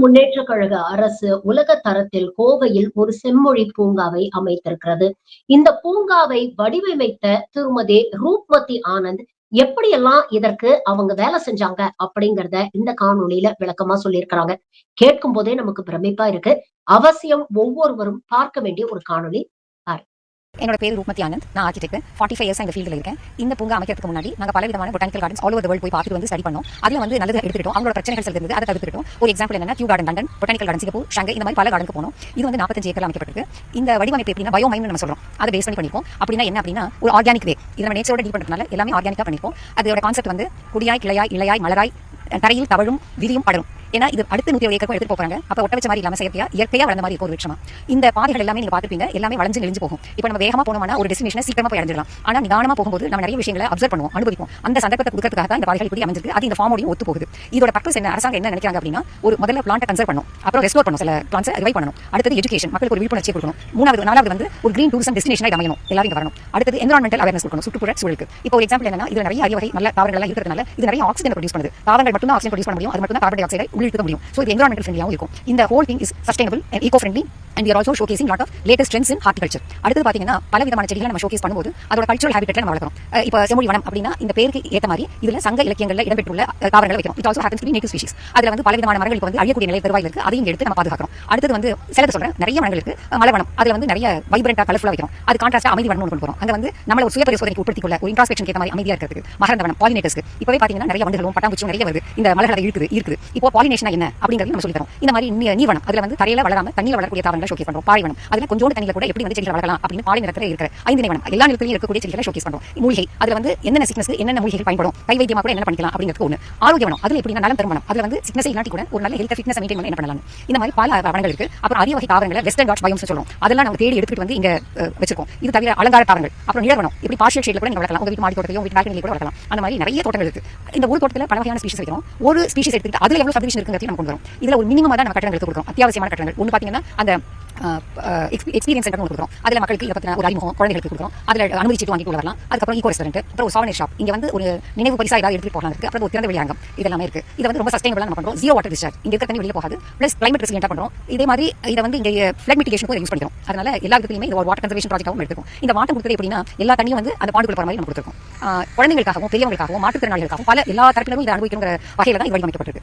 முன்னேற்ற கழக அரசு உலக தரத்தில் கோவையில் ஒரு செம்மொழி பூங்காவை அமைத்திருக்கிறது. இந்த பூங்காவை வடிவமைத்த திருமதி ரூப்மதி ஆனந்த் எப்படியெல்லாம் இதற்கு அவங்க வேலை செஞ்சாங்க அப்படிங்கறத இந்த காணொலியில விளக்கமா சொல்லியிருக்கிறாங்க. கேட்கும் போதே நமக்கு பிரமிப்பா இருக்கு. அவசியம் ஒவ்வொருவரும் பார்க்க வேண்டிய ஒரு காணொளி. என்னோட பேர் ரூப்மதி ஆனந்த். நான் ஆர்கிடெக்ட் ஃபார்ட்டி ஃபைவ் இயர்ஸ் இந்த ஃபீல்டில் இருக்கேன். இந்த பூங்கா அமைக்கிறதுக்கு முன்னாடி நாங்கள் பல விதமான botanical gardens all over world போய் பார்த்துட்டு வந்து ஸ்டடி பண்ணோம். அதில் வந்து நல்லது எடுத்துக்கிட்டோம். அவங்களோட பிரச்சனைகள் இருந்தது அதை தவிர்த்துட்டோம் ஒரு எக்ஸாம்பிள் என்ன Kew garden London botanical garden Singapore Shanghai இந்த மாதிரி பல கார்டனுக்கு போனோம். இது வந்து நாற்பத்தஞ்சு ஏக்கர் அமைக்கப்பட்டிருக்கு. இந்த வடிவமைப்பு எப்படின்னா பயோ மைண்ட் நம்ம சொல்றோம். அதை பேஸ் பண்ணி பண்ணிப்போம் அப்படின்னா என்ன அப்படின்னா ஒரு ஆர்கானிக் வே இதை நம்ம நேச்சரோட டீல் பண்ணுறதுனால எல்லாமே ஆர்கானிக்காக பண்ணிப்போம் அதோட கான்செப்ட் வந்து குடியாய் கிளையாய் இளையாய் மலராய் தரையில் தவழும் விரியும் படரும். ஏன்னா இது அடுத்த நூற்றி ஏக்கருக்கும் எடுத்துட்டு போறாங்க. அப்போ ஒட்ட வச்ச மாதிரி இல்லாம செயற்கையா இயற்கையா வளர்ந்த மாதிரி ஒரு விஷயமா இந்த பாதைகள் எல்லாமே நீங்க பார்த்துப்பீங்க எல்லாமே வளைஞ்சு நெளிஞ்சு போகும். இப்போ நம்ம வேகமா போனோம்னா ஒரு டெஸ்டினேஷன் சீக்கிரமா போய் அடைஞ்சிடலாம். ஆனா நிதானமா போகும்போது நம்ம நிறைய விஷயங்களை அப்சர்வ் பண்ணுவோம் அனுபவிப்போம். அந்த சந்தர்ப்பத்தை கொடுக்கறதுக்காக தான் இந்த பாதைகள் இப்படி அமைஞ்சிருக்கு. அது இந்த ஃபார்மோடையும் ஒத்து போகுது. இதோட பர்பஸ் என்ன? அரசாங்கம் என்ன நினைக்கிறாங்க அப்படின்னா ஒரு முதல்ல பிளான்ட்டை கன்சர்வ் பண்ணும் அப்புறம் ரெஸ்டோர் பண்ணும் சில பிளான்ஸ் ரிவை பண்ணணும். அடுத்தது எஜுகேஷன் மக்களுக்கு ஒரு விழிப்புணர்ச்சி கொடுக்கணும். மூணாவது நாலாவது வந்து ஒரு கிரீன் டூரிசம் டெஸ்டினேஷனாக அமையணும். எல்லாரும் வரணும். அடுத்தது என்வரான்மெண்டல் அவேர்னஸ் கொடுக்கணும். சுற்றுப்புற சூழலுக்கு. இப்போ ஒரு எக்ஸாம்பிள் என்னன்னா இது நிறைய அரிய வகை நல்ல தாவரங்கள் எல்லாம் இருக்கிறதுனால இது நிறைய ஆக்சிஜன் ப்ரொடியூஸ் பண்ணுது. தாவரங்கள் மட்டும் ஆக்சிஜன் ப்ரொடியூஸ் பண்ண முடியும். அது மட்டும் தான் கார்பன் டை ஆக்சைடை உள்ளிழுக்க முடியும். ஸோ இது என்வரான்மெண்டல் ஃப்ரெண்ட்லியாகவும் இருக்கும். இந்த whole thing is sustainable and eco friendly and you're also showcasing lot of latest trends in horticulture அடுத்து பார்த்தீங்கன்னா பல விதமான செடிகளை நம்ம ஷோகேஸ் பண்ணும்போது அதோட கல்ச்சரல் ஹேபிட்டை நம்ம வளர்க்கணும் இப்போ செமொழி வனம் அப்படின்னா இந்த பேருக்கு ஏற்ற மாதிரி இதுல சங்க இலக்கியங்களில் இடம்பெற்றுள்ள அஹ், தாவரங்களை வைக்கிறோம். It also happens native species அதில் வந்து பல விதமான மரங்களுக்கு வந்து அழியக்கூடிய நிலை பெருவாயில் இருக்குது அதையும் எடுத்து நம்ம பாதுகாக்கிறோம். அடுத்தது வந்து சிலது சொல்றேன் நிறைய மரங்களுக்கு மலவனம் அதில் வந்து நிறைய வைப்ரண்டாக கலர்ஃபுல்லாக வைக்கிறோம். அது கான்ட்ராஸ்டா அமைதி வனம் கொண்டு போகிறோம் அங்கே வந்து நம்மள ஒரு சுய பரிசோதனைக்கு உட்படுத்திக் கொள்ள ஒரு இன்ட்ராஸ்பெக்ஷன் ஏற்ற மாதிரி அமைதியாக இருக்கிறது மகரந்த வனம் பாலினேட்டர்ஸ்க்கு இப்பவே பாத்தீங்கன்னா நிறைய வண்டுகளும் பட்டாம்பூச்சியும் நிறைய வருது. இந்த மலர்களை இருக்குது இருக்குது. இப்போ பாலினேஷன் என்ன அப்படிங்கிறது நம்ம சொல்லித்தரோம் இந்த மாதிரி நீவனம் அதில் அதுல வந்து தரையில வளராம தண்ணியில் வளரக்கூடிய தாவரங்கள் ஷோகேஸ் பண்றோம் பாலைவனம் அதுல கொஞ்சோண்டு தண்ணியில கூட எப்படி வந்து செடிகளை வளர்க்கலாம் அப்படின்னு பாலை நிலத்துல இருக்கிற ஐந்து நிலவனம் எல்லா நிலத்திலையும் இருக்கக்கூடிய செடிகளை ஷோகேஸ் பண்றோம். மூலிகை அதுல வந்து என்னென்ன சிக்னஸ் என்னென்ன மூலிகை பயன்படும் கை வைத்தியமா கூட என்ன பண்ணிக்கலாம் அப்படிங்கிறது ஒன்று ஆரோக்கியவனம் அதுல எப்படின்னா நலம் தருமணம் அதுல வந்து சிக்னஸ் இல்லாட்டி கூட ஒரு நல்ல ஹெல்த் ஃபிட்னஸ் மெயின்டைன் பண்ண என்ன பண்ணலாம் இந்த மாதிரி பல வனங்கள் இருக்கு. அப்புறம் அரிய வகை தாவரங்களை வெஸ்டர்ன் டாட்ஸ் பயோம்ஸ் சொல்லுவோம் அதெல்லாம் நம்ம தேடி எடுத்துட்டு வந்து இங்க வச்சிருக்கோம். இது தவிர அலங்கார தாவரங்கள். அப்புறம் நிழவனம் இப்படி பார்ஷியல் ஷேட்ல கூட நீங்க வளர்க்கலாம். உங்க வீட்டு மாடி தோட்டத்தையும் வீட்டு பால்கனிலையும் கூட வளர்க்கலாம். அந்த மாதிரி நிறைய தோட்டங்கள் இருக்கு. இந்த ஒரு தோட்டத்தில் பல வகையான ஸ்பீஷஸ் வைக்கிறோம். ஒரு ஸ்பீஷஸ் எடுத்துக்கிட்டு அதுல எவ்வளவு சப்டிஷன் இருக்குங்கிறதையும் நம்ம கொண்டு வரோம். இதுல ஒரு மினிமம் தான் நம்ம கட்டணங்களுக்கு கொடுக்குறோம். அத்தியாவசியமான கட்டணங்கள் ஒன்று பார்த்தீங்கன்னா அந்த எக்ஸ்பீரியன்ஸ் சென்டர் கொடுக்குறோம். அதில் மக்களுக்கு இதை பற்றின ஒரு அறிமுகம் குழந்தைகளுக்கு கொடுக்குறோம். அதில் அனுமதி சீட்டு வாங்கிட்டு வரலாம் அதுக்கப்புறம் ஈகோ ரெஸ்டாரண்ட் அப்புறம் ஒரு சாவனர் ஷாப் இங்கே வந்து ஒரு நினைவு பரிசா ஏதாவது எடுத்துட்டு போகலாம் இருக்கு. அப்புறம் ஒரு திறந்த வெளியங்கம் இதெல்லாமே இருக்கு. இதை வந்து ரொம்ப சஸ்டைனபிளாக நம்ம பண்ணுறோம் ஜீரோ வாட்டர் டிஸ்சார்ஜ் இங்கே இருக்க தண்ணி வெளியே போகாது. பிளஸ் கிளைமேட் ரெசிலியண்டாக பண்ணுறோம் இதே மாதிரி இதை வந்து இங்கே ஃப்ளட் மிட்டிகேஷனுக்கும் யூஸ் பண்ணிக்கிறோம். அதனால எல்லா விதத்துலையுமே இது ஒரு வாட்டர் கன்சர்வேஷன் ப்ராஜெக்டாகவும் எடுத்துக்கும் இந்த வாட்டர் கொடுத்தது எப்படின்னா எல்லா தண்ணியும் வந்து அந்த பாண்டுக்குள்ள போகிற மாதிரி நம்ம கொடுத்துருக்கோம். குழந்தைகளுக்காகவும் பெரியவங்களுக்காகவும் மாற்றுத்திறனாளிகளுக்காகவும் பல எல்லா தரப்பினரும் இதை அனுபவிக்கிற வகையில் தான் இது வடிவமைக்கப்பட்டிருக்கு.